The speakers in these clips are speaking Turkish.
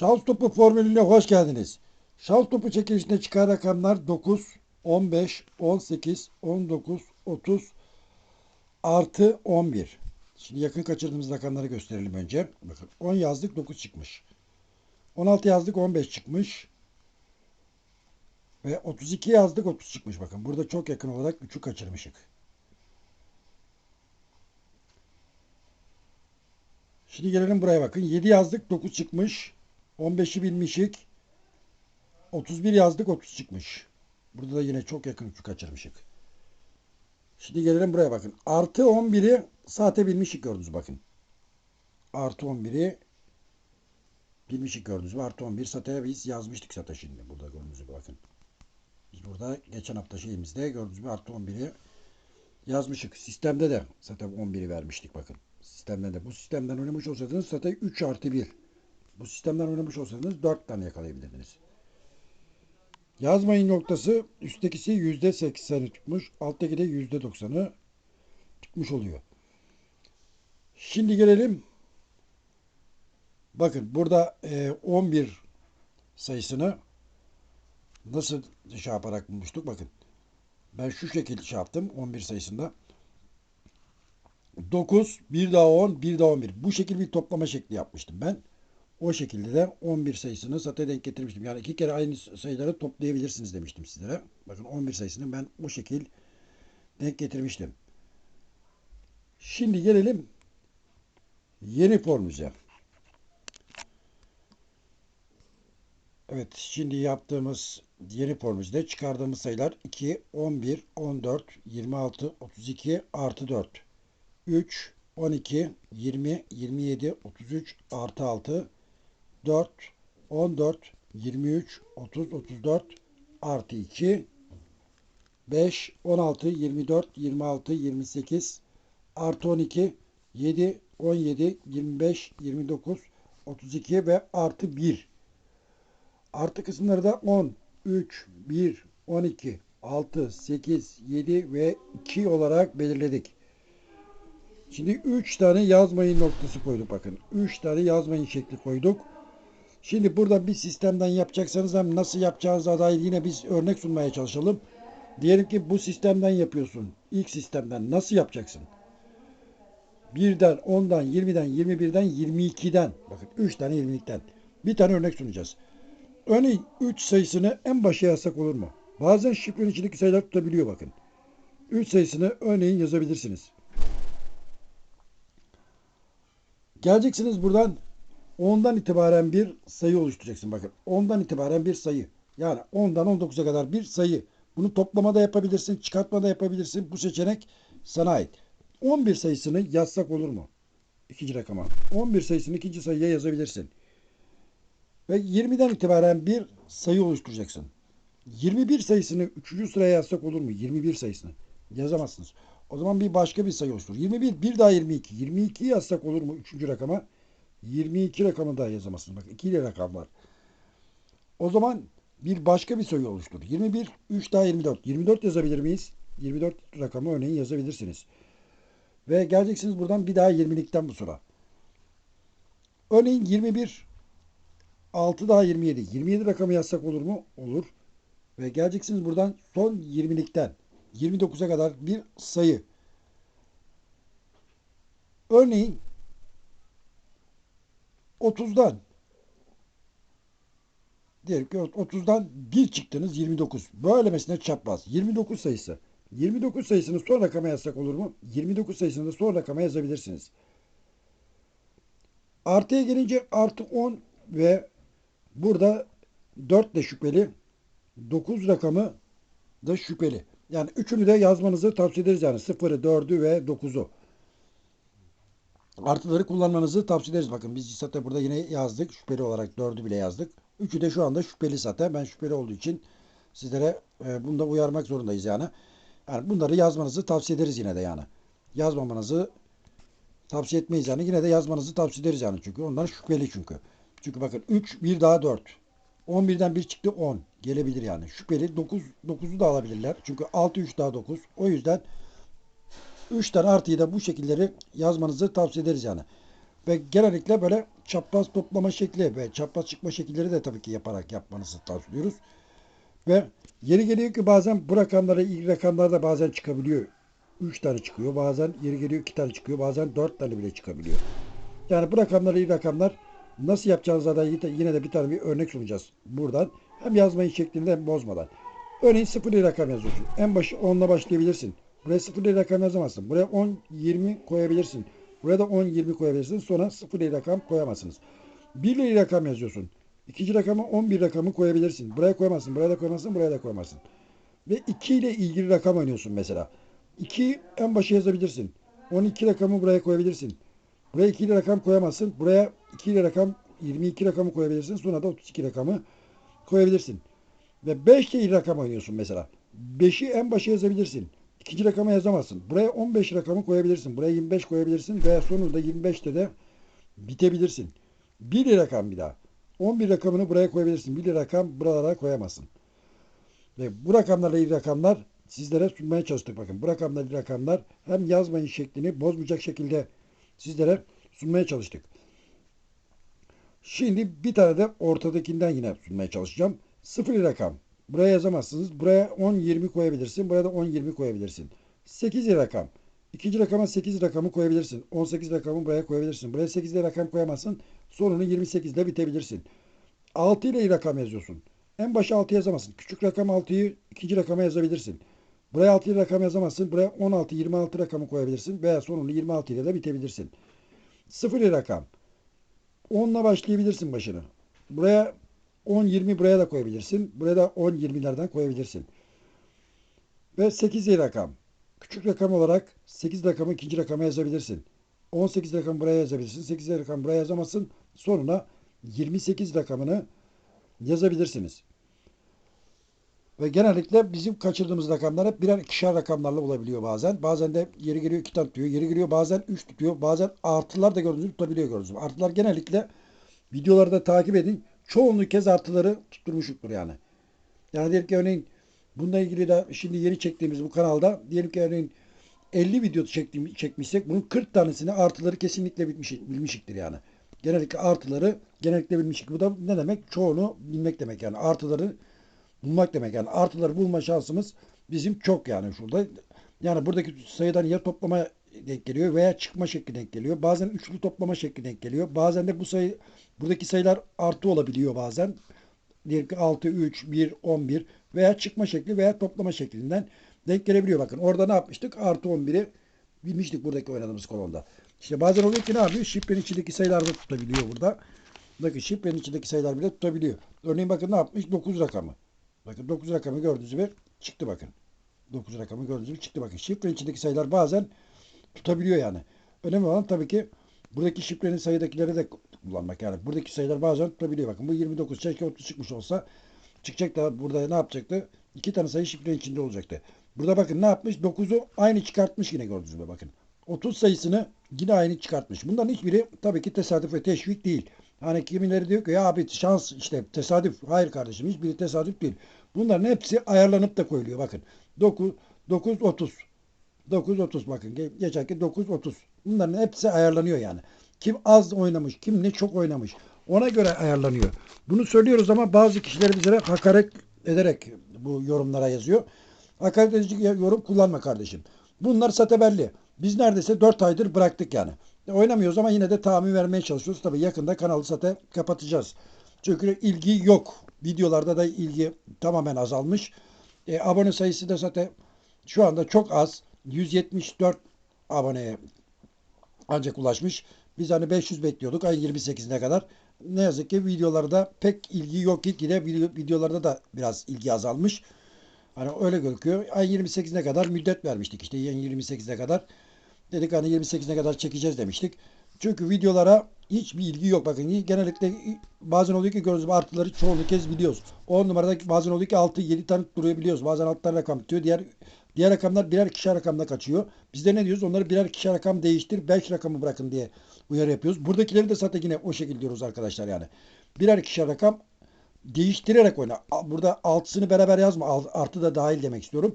Şans topu formülüne hoş geldiniz. Şans topu çekilişinde çıkan rakamlar 9, 15, 18, 19, 30 artı 11. Şimdi yakın kaçırdığımız rakamları gösterelim önce. Bakın 10 yazdık 9 çıkmış. 16 yazdık 15 çıkmış. Ve 32 yazdık 30 çıkmış bakın. Burada çok yakın olarak 3'ü kaçırmışık. Şimdi gelelim buraya bakın. 7 yazdık 9 çıkmış. 15'i bilmişik. 31 yazdık 30 çıkmış. Burada da yine çok yakın 3'ü kaçırmışık. Şimdi gelelim buraya bakın. Artı 11'i saate bilmişik gördünüz bakın. Artı 11'i bilmişik gördünüz mü? Artı 11 sataya biz yazmıştık sata şimdi. Burada gördüğünüz gibi bakın. Biz burada geçen hafta şeyimizde gördüğünüz gibi artı 11'i yazmışık. Sistemde de zaten 11'i vermiştik bakın. Sistemden de. Bu sistemden oynamış olsaydınız zaten 3 artı 1. Bu sistemden oynamış olsaydınız 4 tane yakalayabilirdiniz. Yazmayın noktası üsttekisi %80'i tutmuş. Alttaki de %90'ı tutmuş oluyor. Şimdi gelelim. Bakın burada e, 11 sayısını nasıl şey yaparak bulmuştuk? Bakın. Ben şu şekilde şey yaptım 11 sayısında. 9, 1 daha 10, 1 daha 11. Bu şekilde bir toplama şekli yapmıştım ben. O şekilde de 11 sayısını zaten denk getirmiştim. Yani iki kere aynı sayıları toplayabilirsiniz demiştim sizlere. Bakın 11 sayısını ben o şekil denk getirmiştim. Şimdi gelelim yeni formüze. Evet şimdi yaptığımız yeni formülde çıkardığımız sayılar 2, 11, 14, 26, 32 artı 4. 3, 12, 20, 27, 33 artı 6, 4, 14, 23, 30, 34 artı 2, 5, 16, 24, 26, 28 artı 12, 7, 17, 25, 29, 32 ve artı 1. Artı kısımları da 10, 3, 1, 12, 6, 8, 7 ve 2 olarak belirledik. Şimdi 3 tane yazmayın noktası koyduk bakın. 3 tane yazmayın şekli koyduk. Şimdi burada bir sistemden yapacaksanız hem nasıl yapacağınıza dair yine biz örnek sunmaya çalışalım. Diyelim ki bu sistemden yapıyorsun. İlk sistemden nasıl yapacaksın? 1'den, 10'dan, 20'den, 21'den, 22'den. Bakın 3 tane 20'likten. Bir tane örnek sunacağız. Örneğin 3 sayısını en başa yazsak olur mu? Bazen şifrenin içindeki sayılar tutabiliyor bakın. 3 sayısını örneğin yazabilirsiniz. Geleceksiniz buradan 10'dan itibaren bir sayı oluşturacaksın. Bakın 10'dan itibaren bir sayı. Yani 10'dan 19'a kadar bir sayı. Bunu toplamada yapabilirsin, çıkartmada yapabilirsin. Bu seçenek sana ait. 11 sayısını yazsak olur mu? İkinci rakama. 11 sayısını ikinci sayıya yazabilirsin. Ve 20'den itibaren bir sayı oluşturacaksın. 21 sayısını 3. sıraya yazsak olur mu? 21 sayısını. Yazamazsınız. O zaman bir başka bir sayı oluştur. 21, bir daha 22. 22 yazsak olur mu 3. rakama? 22 rakamı daha yazamazsınız. Bak 2 ile rakam var. O zaman bir başka bir sayı oluştur. 21, 3 daha 24. 24 yazabilir miyiz? 24 rakamı örneğin yazabilirsiniz. Ve geleceksiniz buradan bir daha 20'likten bu sıra. Örneğin 21, 6 daha 27. 27 rakamı yazsak olur mu? Olur. Ve geleceksiniz buradan son 20'likten 29'a kadar bir sayı. Örneğin 30'dan diyelim ki 30'dan 1 çıktınız 29. Böylemesine çapraz. 29 sayısı. 29 sayısını son rakama yazsak olur mu? 29 sayısını da son rakama yazabilirsiniz. Artıya gelince artı 10 ve burada 4 de şüpheli. 9 rakamı da şüpheli. Yani üçünü de yazmanızı tavsiye ederiz yani 0'ı, 4'ü ve 9'u. Artıları kullanmanızı tavsiye ederiz. Bakın biz zaten burada yine yazdık. Şüpheli olarak 4'ü bile yazdık. Üçü de şu anda şüpheli zaten. Ben şüpheli olduğu için sizlere e, bunda uyarmak zorundayız yani. Yani bunları yazmanızı tavsiye ederiz yine de yani. Yazmamanızı tavsiye etmeyiz yani. Yine de yazmanızı tavsiye ederiz yani. Çünkü onlar şüpheli çünkü. Çünkü bakın 3, 1 daha 4. 11'den 1 çıktı 10. Gelebilir yani. Şüpheli 9, 9'u da alabilirler. Çünkü 6, 3 daha 9. O yüzden 3 tane artıyı da bu şekilleri yazmanızı tavsiye ederiz yani. Ve genellikle böyle çapraz toplama şekli ve çapraz çıkma şekilleri de tabii ki yaparak yapmanızı tavsiyoruz. Ve yeri geliyor ki bazen bu rakamlara ilk rakamlar da bazen çıkabiliyor. 3 tane çıkıyor. Bazen yeri geliyor 2 tane çıkıyor. Bazen 4 tane bile çıkabiliyor. Yani bu rakamlar iyi rakamlar nasıl yapacağınıza da yine de bir tane bir örnek sunacağız buradan. Hem yazmayı şeklinde hem bozmadan. Örneğin sıfırlı rakam yazıyorsun. En başı 10 ile başlayabilirsin. Buraya sıfırlı rakam yazamazsın. Buraya 10, 20 koyabilirsin. Buraya da 10, 20 koyabilirsin. Sonra sıfırlı rakam koyamazsınız. Birli rakam yazıyorsun. İkinci rakamı 11 rakamı koyabilirsin. Buraya koyamazsın. Buraya da koyamazsın. Buraya da koyamazsın. Ve 2 ile ilgili rakam oynuyorsun mesela. 2 en başa yazabilirsin. 12 rakamı buraya koyabilirsin. Buraya 2 ile rakam koyamazsın. Buraya 2 ile rakam 22 rakamı koyabilirsin. Sonra da 32 rakamı koyabilirsin. Ve 5 ile rakam oynuyorsun mesela. 5'i en başa yazabilirsin. İkinci rakama yazamazsın. Buraya 15 rakamı koyabilirsin. Buraya 25 koyabilirsin. Veya sonunda 25'te de bitebilirsin. 1 rakam bir daha. 11 rakamını buraya koyabilirsin. 1 rakam buralara koyamazsın. Ve bu rakamlarla ilgili rakamlar sizlere sunmaya çalıştık. Bakın bu rakamlarla ilgili rakamlar hem yazmayın şeklini bozmayacak şekilde sizlere sunmaya çalıştık. Şimdi bir tane de ortadakinden yine sunmaya çalışacağım. Sıfır rakam. Buraya yazamazsınız. Buraya 10, 20 koyabilirsin. Buraya da 10, 20 koyabilirsin. 8 rakam. İkinci rakama 8 rakamı koyabilirsin. 18 rakamı buraya koyabilirsin. Buraya 8 rakam koyamazsın. Sonunu 28 ile bitebilirsin. 6 ile rakam yazıyorsun. En başa 6 yazamazsın. Küçük rakam 6'yı ikinci rakama yazabilirsin. Buraya 6 ile rakam yazamazsın. Buraya 16, 26 rakamı koyabilirsin. Veya sonunu 26 ile de bitebilirsin. 0 rakam. 10 ile başlayabilirsin başını. Buraya 10, 20 buraya da koyabilirsin. Buraya da 10, 20'lerden koyabilirsin. Ve 8 rakam. Küçük rakam olarak 8 rakamı ikinci rakama yazabilirsin. 18 rakam buraya yazabilirsin. 8 rakam buraya yazamazsın. Sonuna 28 rakamını yazabilirsiniz. Ve genellikle bizim kaçırdığımız rakamlar hep birer ikişer rakamlarla olabiliyor bazen. Bazen de yeri geliyor iki tane tutuyor. Yeri geliyor bazen üç tutuyor. Bazen artılar da gördüğünüz tutabiliyor gördüğünüz. Artılar genellikle videolarda takip edin. Çoğunluğu kez artıları tutturmuşuktur yani. Yani diyelim ki örneğin bununla ilgili de şimdi yeni çektiğimiz bu kanalda diyelim ki örneğin 50 video çektiğim, çekmişsek bunun 40 tanesini artıları kesinlikle bitmiş, bilmişiktir yani. Genellikle artıları genellikle bilmişik. Bu da ne demek? Çoğunu bilmek demek yani. Artıları bulmak demek yani. Artıları bulma şansımız bizim çok yani şurada. Yani buradaki sayıdan ya toplama denk geliyor veya çıkma şekli denk geliyor. Bazen üçlü toplama şekli denk geliyor. Bazen de bu sayı buradaki sayılar artı olabiliyor bazen. Diyelim ki 6, 3, 1, 11 veya çıkma şekli veya toplama şeklinden denk gelebiliyor. Bakın orada ne yapmıştık? Artı 11'i bilmiştik buradaki oynadığımız kolonda. İşte bazen oluyor ki ne yapıyor? Şifrenin içindeki sayılar da tutabiliyor burada. Bakın şifrenin içindeki sayılar bile tutabiliyor. Örneğin bakın ne yapmış? 9 rakamı. Bakın 9 rakamı gördüğünüz gibi çıktı bakın. 9 rakamı gördüğünüz gibi çıktı bakın. Şifrenin içindeki sayılar bazen tutabiliyor yani. Önemli olan tabii ki buradaki şifrenin sayıdakileri de kullanmak yani. Buradaki sayılar bazen tutabiliyor. Bakın bu 29 keşke 30 çıkmış olsa çıkacak da burada ne yapacaktı? İki tane sayı şifrenin içinde olacaktı. Burada bakın ne yapmış? 9'u aynı çıkartmış yine gördüğünüz gibi bakın. 30 sayısını yine aynı çıkartmış. Bunların hiçbiri tabii ki tesadüf ve teşvik değil. Hani kimileri diyor ki ya abi şans işte tesadüf. Hayır kardeşim hiçbiri tesadüf değil. Bunların hepsi ayarlanıp da koyuluyor. Bakın 9, 9, 30. 9, 30 bakın. Geçerken 9, 30. Bunların hepsi ayarlanıyor yani. Kim az oynamış, kim ne çok oynamış. Ona göre ayarlanıyor. Bunu söylüyoruz ama bazı kişiler bize hakaret ederek bu yorumlara yazıyor. Hakaret edici yorum kullanma kardeşim. Bunlar satebelli. Biz neredeyse 4 aydır bıraktık yani. E, oynamıyoruz ama yine de tahmin vermeye çalışıyoruz. Tabii yakında kanalı zaten kapatacağız. Çünkü ilgi yok. Videolarda da ilgi tamamen azalmış. E, abone sayısı da zaten şu anda çok az. 174 aboneye ancak ulaşmış. Biz hani 500 bekliyorduk ay 28'ine kadar. Ne yazık ki videolarda pek ilgi yok. Gitgide videolarda da biraz ilgi azalmış. Hani öyle gözüküyor. Ay 28'ine kadar müddet vermiştik işte. Yani 28'ine kadar. Dedik hani 28'ine kadar çekeceğiz demiştik. Çünkü videolara hiçbir ilgi yok. Bakın genellikle bazen oluyor ki gördüğünüz artıları çoğunluk kez biliyoruz. 10 numarada bazen oluyor ki 6-7 tane duruyor biliyoruz. Bazen alttan rakam tutuyor. Diğer diğer rakamlar birer kişi rakamda kaçıyor. Biz de ne diyoruz? Onları birer kişi rakam değiştir. 5 rakamı bırakın diye uyarı yapıyoruz. Buradakileri de zaten yine o şekilde diyoruz arkadaşlar yani. Birer kişi rakam değiştirerek oyna. Burada altısını beraber yazma. Artı da dahil demek istiyorum.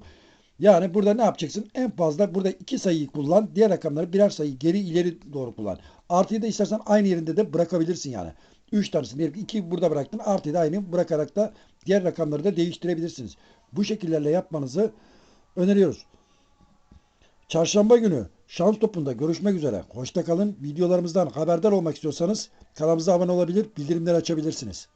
Yani burada ne yapacaksın? En fazla burada iki sayıyı kullan. Diğer rakamları birer sayı geri ileri doğru kullan. Artıyı da istersen aynı yerinde de bırakabilirsin yani. 3 tanesini diyelim ki 2 burada bıraktın. Artıyı da aynı bırakarak da diğer rakamları da değiştirebilirsiniz. Bu şekillerle yapmanızı öneriyoruz. Çarşamba günü şans topunda görüşmek üzere. Hoşça kalın. Videolarımızdan haberdar olmak istiyorsanız kanalımıza abone olabilir, bildirimleri açabilirsiniz.